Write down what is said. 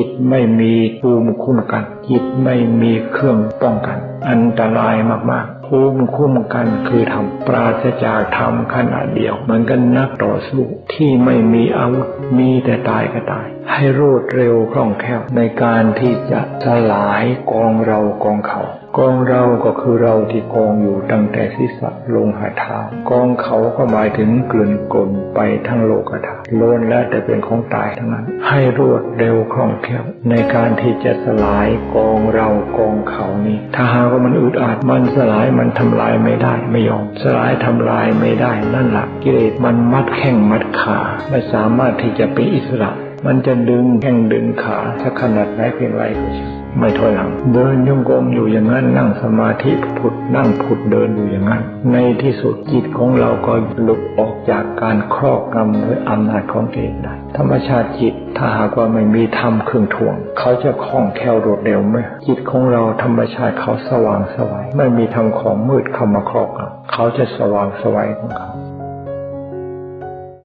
จิตไม่มีภูมิคุ้มกัน จิตไม่มีเครื่องป้องกันอันตรายมากๆภูมิคุ้มกันคือธรรมปราศจากธรรมขณะเดียวเหมือนกันนักต่อสู้ที่ไม่มีอาวุธมีแต่ตายก็ตาย ให้รวดเร็วคล่องแคล่วในการที่จะสลายกองเรากองเขา กองเราก็คือเราที่กองอยู่ตั้งแต่ศีรษะลงหาเท้ากองเขาก็หมายถึงกลืนกลนไปทั้งโลกธาตุล้วนแล้วแต่เป็นของตายทั้งนั้น ให้รวดเร็วคล่องแคล่วในการที่จะสลายกองเรากองเขานี้ถ้าหากว่ามันอุดอัดมันสลายมันทำลายไม่ได้ไม่ยอมสลายทำลายไม่ได้นั่นแหละกิเลสมันมัดแข้งมัดขาไม่สามารถที่จะเป็นอิสระ มันจะดึงแข้งดึงขาถ้าขนาดไหนเพียงไรก็ช่าง ไม่ถอยหลัง เดินยงกลมอยู่อย่างนั้นนั่งสมาธิผุดนั่งผุดเดินอยู่อย่างนั้น ในที่สุดจิตของเราก็หลุดออกจากการครอบงำด้วยอำนาจของกิเลสได้ ธรรมชาติจิตถ้าหากว่าไม่มีธรรมเครื่องถ่วง เขาจะคล่องแคล่วรวดเร็วไหมจิตของเราธรรมชาติเขาสว่างสวัยไม่มีธรรมของมืดเข้ามาครอบงำเขาจะสว่างสวัยของเขา